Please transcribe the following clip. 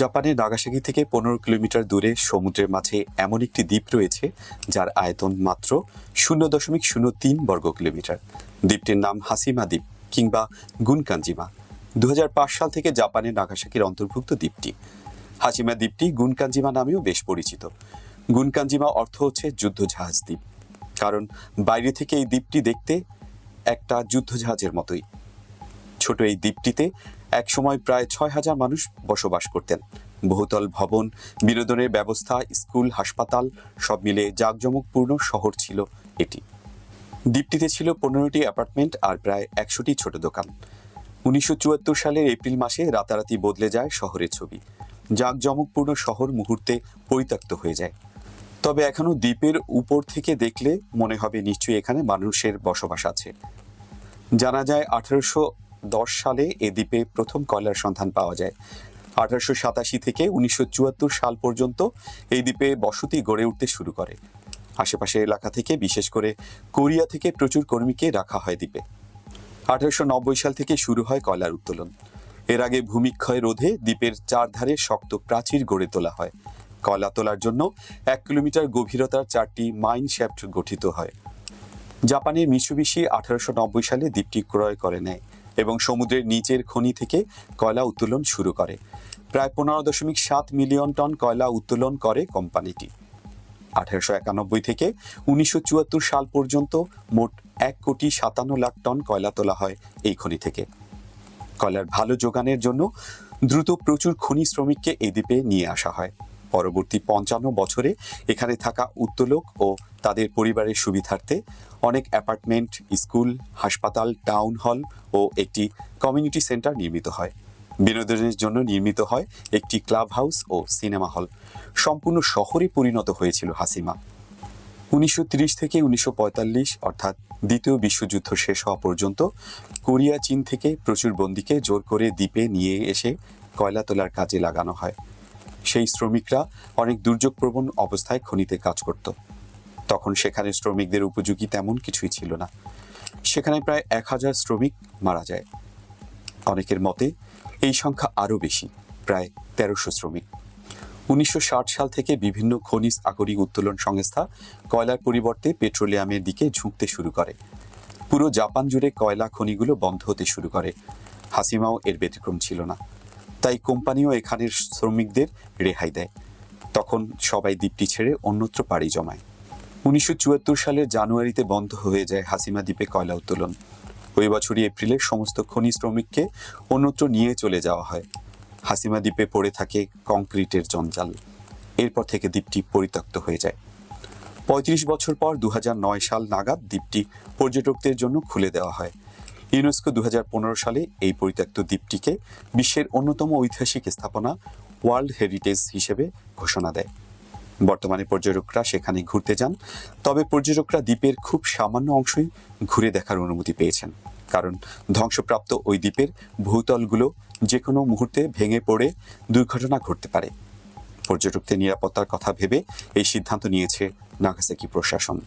জাপানের নাগাসাকি থেকে পনেরো কিলোমিটার দূরে সমুদ্রের মাঝে এমন একটি দ্বীপ রয়েছে, যার আয়তন মাত্র শূন্য দশমিক শূন্য তিন বর্গ কিলোমিটার। দ্বীপটির নাম হাসিমা দ্বীপ কিংবা গুনকাঞ্জিমা দু সাল থেকে জাপানের নাগাসাকির অন্তর্ভুক্ত দ্বীপটি। হাসিমা দ্বীপটি গুনকাঞ্জিমা নামেও বেশ পরিচিত। গুনকাঞ্জিমা অর্থ হচ্ছে যুদ্ধজাহাজ দ্বীপ। কারণ বাইরে থেকে এই দ্বীপটি দেখতে একটা যুদ্ধজাহাজের মতোই। ছোট এই দ্বীপটিতে একসময় প্রায় ছয় হাজার মানুষ বসবাস করতেন। বহুতল ভবন, বিনোদনের ব্যবস্থা, স্কুল, হাসপাতাল, সব মিলে জাঁকজমকপূর্ণ শহর ছিল এটি। দ্বীপটিতে ছিল পনেরোটি অ্যাপার্টমেন্ট আর প্রায় একশোটি ছোট দোকান। উনিশশো চুয়াত্তর সালের এপ্রিল মাসে রাতারাতি বদলে যায় শহরের ছবি। জাঁকজমকপূর্ণ শহর মুহূর্তে পরিত্যক্ত হয়ে যায়। তবে এখনও দ্বীপের উপর থেকে দেখলে মনে হবে নিশ্চয়ই এখানে মানুষের বসবাস আছে। জানা যায় আঠারোশো দশ সালে এ দ্বীপে প্রথম কয়লার সন্ধান পাওয়া যায়। আঠারোশো সাতাশি থেকে উনিশশো চুয়াত্তর সাল পর্যন্ত এই দ্বীপে বসতি গড়ে উঠতে শুরু করে। আশেপাশের এলাকা থেকে, বিশেষ করে কোরিয়া থেকে প্রচুর কর্মীকে রাখা হয় দ্বীপে। আঠারোশো নব্বই সাল থেকে শুরু হয় কয়লার উত্তোলন। এর আগে ভূমিক্ষয় রোধে দ্বীপের চারধারে শক্ত প্রাচীর গড়ে তোলা হয়। কয়লা তোলার জন্য এক কিলোমিটার গভীরতার চারটি মাইন শ্যাফট গঠিত হয়। জাপানের মিশুবিশি আঠারোশো নব্বই সালে দ্বীপটি ক্রয় করে নেয়। এবং সমুদ্রের নিচের খনি থেকে কয়লা উত্তোলন শুরু করে। প্রায় পনেরো দশমিক সাত মিলিয়ন টন কয়লা উত্তোলন করে কোম্পানিটি। আঠারোশো একানব্বই থেকে উনিশশো চুয়াত্তর সাল পর্যন্ত মোট এক কোটি সাতান্ন লাখ টন কয়লা তোলা হয় এই খনি থেকে। কয়লার ভালো যোগানের জন্য দ্রুত প্রচুর খনি শ্রমিককে এই দ্বীপে নিয়ে আসা হয়। পরবর্তী পঞ্চান্ন বছরে এখানে থাকা উত্তোলক ও তাদের পরিবারের সুবিধার্থে অনেক অ্যাপার্টমেন্ট, স্কুল, হাসপাতাল, টাউন হল ও একটি কমিউনিটি সেন্টার নির্মিত হয়। বিনোদনের জন্য নির্মিত হয় একটি ক্লাব হাউস ও সিনেমা হল। সম্পূর্ণ শহরে পরিণত হয়েছিল হাসিমা। উনিশশো ত্রিশ থেকে উনিশশো পঁয়তাল্লিশ, অর্থাৎ দ্বিতীয় বিশ্বযুদ্ধ শেষ হওয়া পর্যন্ত, কোরিয়া, চীন থেকে প্রচুর বন্দীকে জোর করে দ্বীপে নিয়ে এসে কয়লা তোলার কাজে লাগানো হয়। সেই শ্রমিকরা অনেক দুর্যোগপ্রবণ অবস্থায় খনিতে কাজ করত। তখন সেখানে শ্রমিকদের উপযোগী তেমন কিছুই ছিল না। সেখানে প্রায় এক হাজার শ্রমিক মারা যায়। অনেকের মতে, এই সংখ্যা আরও বেশি, প্রায় তেরোশো শ্রমিক। উনিশশো ষাট সাল থেকে বিভিন্ন খনিজ আকরিক উত্তোলন সংস্থা কয়লার পরিবর্তে পেট্রোলিয়ামের দিকে ঝুঁকতে শুরু করে। পুরো জাপান জুড়ে কয়লা খনিগুলো বন্ধ হতে শুরু করে। হাসিমাও এর ব্যতিক্রম ছিল না। তাই কোম্পানিও এখানের শ্রমিকদের রেহাই দেয়। তখন সবাই দ্বীপটি ছেড়ে অন্যত্র পাড়ি জমায়। উনিশশো চুয়াত্তর সালের জানুয়ারিতে বন্ধ হয়ে যায় হাসিমা দ্বীপে কয়লা উত্তোলন। ওই বছরই এপ্রিলে সমস্ত খনি শ্রমিককে অন্যত্র নিয়ে চলে যাওয়া হয়। হাসিমা দ্বীপে পড়ে থাকে কংক্রিটের জঞ্জাল। এরপর থেকে দ্বীপটি পরিত্যক্ত হয়ে যায়। পঁয়ত্রিশ বছর পর দু হাজার নয় সাল নাগাদ দ্বীপটি পর্যটকদের জন্য খুলে দেওয়া হয়। ইউনেস্কো দু হাজার পনেরো সালে এই পরিত্যক্ত দ্বীপটিকে বিশ্বের অন্যতম ঐতিহাসিক স্থাপনা ওয়ার্ল্ড হেরিটেজ হিসেবে ঘোষণা দেয়। বর্তমানে পর্যটকরা সেখানে ঘুরতে যান। তবে পর্যটকরা দ্বীপের খুব সামান্য অংশই ঘুরে দেখার অনুমতি পেয়েছেন। কারণ ধ্বংসপ্রাপ্ত ওই দ্বীপের ভূতলগুলো যে কোনো মুহূর্তে ভেঙে পড়ে দুর্ঘটনা ঘটতে পারে। পর্যটকদের নিরাপত্তার কথা ভেবে এই সিদ্ধান্ত নিয়েছে নাগাসাকি প্রশাসন।